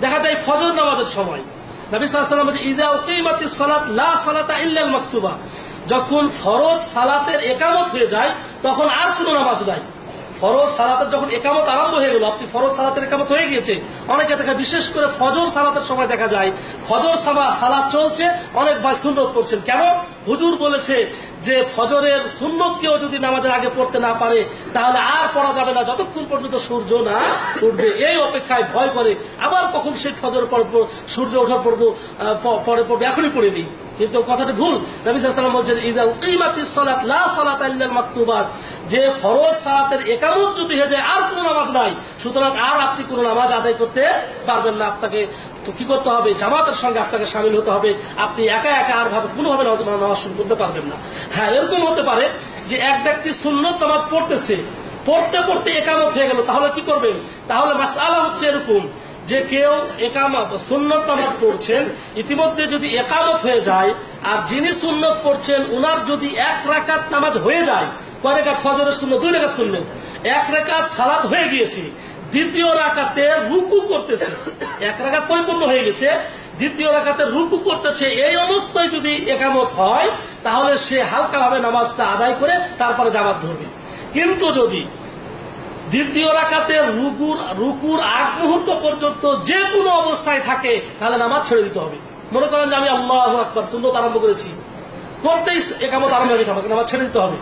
দেখা যায় ফজর নামাজের সময়। নবী সাল্লাম বলছে ইজা উকিমাতি সালাত, লা সালাতা ইল্লাল মাকতুবা। যখন ফরজ সালাতের একামত হয়ে যায়, তখন আর কোনো নামাজ নাই। ফরজ সালাতের যখন একামত আরম্ভ হয়ে গেল, আপনি ফরজ সালাতের একামত হয়ে গিয়েছে, অনেকে দেখা বিশেষ করে ফজর সালাতের সময় দেখা যায়, ফজর সামা সালাত চলছে, অনেক ভাই সুন্নত পড়ছেন। কেন? হুজুর বলেছে যে ফজরের সুন্নত কেউ যদি নামাজের আগে পড়তে না পারে, তাহলে আর পড়া যাবে না, যতক্ষণ পর্যন্ত সূর্য না উঠবে। এই অপেক্ষায় ভয় করে, আবার কখন সেই ফজর পড়ব, সূর্য ওঠার পড়ব পরে পড়বে এখনই পড়ে নিই। কিন্তু কথাটা ভুল। নবী সাল্লাম বলছেন ইজা উকিমাতিস সালাত, লা সালাত মাকতুবাত। যে ফরজ সালাতের একামত যদি হয়ে যায়, আর কোনো নামাজ নাই। সুতরাং আর আপনি কোনো নামাজ আদায় করতে পারবেন না। আপনাকে কি করতে হবে? জামাতের সঙ্গে আপনাকে সামিল হতে হবে। আপনি একা একা আর ভাবে কোনোভাবে নামাজ শুরু করতে পারবেন না। হ্যাঁ এরকম হতে পারে যে এক ব্যক্তি সুন্নত নামাজ পড়তেছে। পড়তে পড়তে একামত হয়ে গেল, তাহলে কি করবেন তাহলে মাসআলা হচ্ছে এরকম যে কেউ একামত, সুন্নত নামাজ পড়ছেন, ইতিমধ্যে যদি একামত হয়ে যায়, আর যিনি সুন্নত পড়ছেন, উনার যদি এক রাকাত নামাজ হয়ে যায় কয় রেখাত ফজরের দুই রেখাত শূন্য এক রেখাত সালাত হয়ে গিয়েছে, দ্বিতীয় রাকাতে রুকু করতেছে। এক রাকাত পরিপূর্ণ হয়ে গেছে, দ্বিতীয় রাকাতে রুকু করতেছে। এই অবস্থায় যদি একামত হয়, তাহলে সে হালকাভাবে নামাজটা আদায় করে তারপরে জামাত ধরবে। কিন্তু যদি দ্বিতীয় রাকাতে রুকুর রুকুর আগ মুহূর্ত পর্যন্ত যে কোনো অবস্থায় থাকে, তাহলে নামাজ ছেড়ে দিতে হবে। মনে করেন যে আমি আল্লাহ আকবর সুন্দর আরম্ভ করেছি। করতেই একামত আরম্ভ হয়ে গেছে, আমাকে নামাজ ছেড়ে দিতে হবে।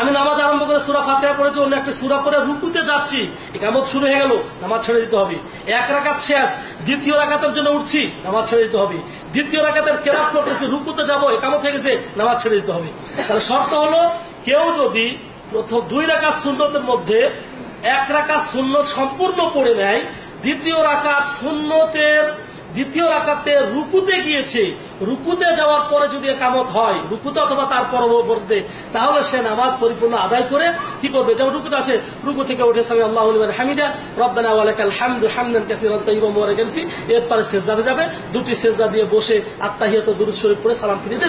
আমি নামাজ আরম্ভ করে সুরা ফাতেহা পড়েছি, অন্য একটা সুরা পরে রুকুতে যাচ্ছি। একামত শুরু হয়ে গেল, নামাজ ছেড়ে দিতে হবে। এক রাকাত শেষ, দ্বিতীয় রাকাতের জন্য উঠছি, নামাজ ছেড়ে দিতে হবে। দ্বিতীয় রাকাতের কেরাত করতেছি রুকুতে যাব একামত হয়ে গেছে, নামাজ ছেড়ে দিতে হবে। তাহলে শর্ত হলো, কেউ যদি প্রথম দুই রাকাত শূন্যতের মধ্যে এক রাকাত শূন্য সম্পূর্ণ পড়ে নেয়, দ্বিতীয় রাকাত সুন্নতের দ্বিতীয় রাকাতে রুকুতে গিয়েছে। রুকুতে যাওয়ার পরে যদি একামত হয়, রুকুতে অথবা তার পরবর্তীতে, তাহলে সে নামাজ পরিপূর্ণ আদায় করে কি করবে? যেমন রুকুতে আছে, রুকু থেকে উঠে সামি আল্লাহ হামিদা, রব্বানা ওয়ালাকাল হামদু হামদান কাসিরান তাইয়িবান এরপরে সেজদাতে যাবে, দুটি সেজদা দিয়ে বসে আত্তাহিয়াত দুরূদ শরীফ পড়ে সালাম ফিরিতে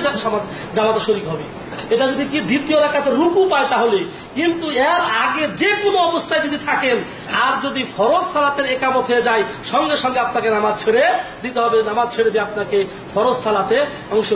জামাতে শরীক হবে। এটা যদি কি দ্বিতীয় রাকাতে রুকু পায় তাহলে, কিন্তু এর আগে যে কোনো অবস্থায় যদি থাকেন আর যদি ফরজ সালাতের একামত হয়ে যায়, সঙ্গে সঙ্গে আপনাকে নামাজ ছেড়ে দিতে হবে। নামাজ ছেড়ে দিয়ে আপনাকে ফরজ সালাতে অংশ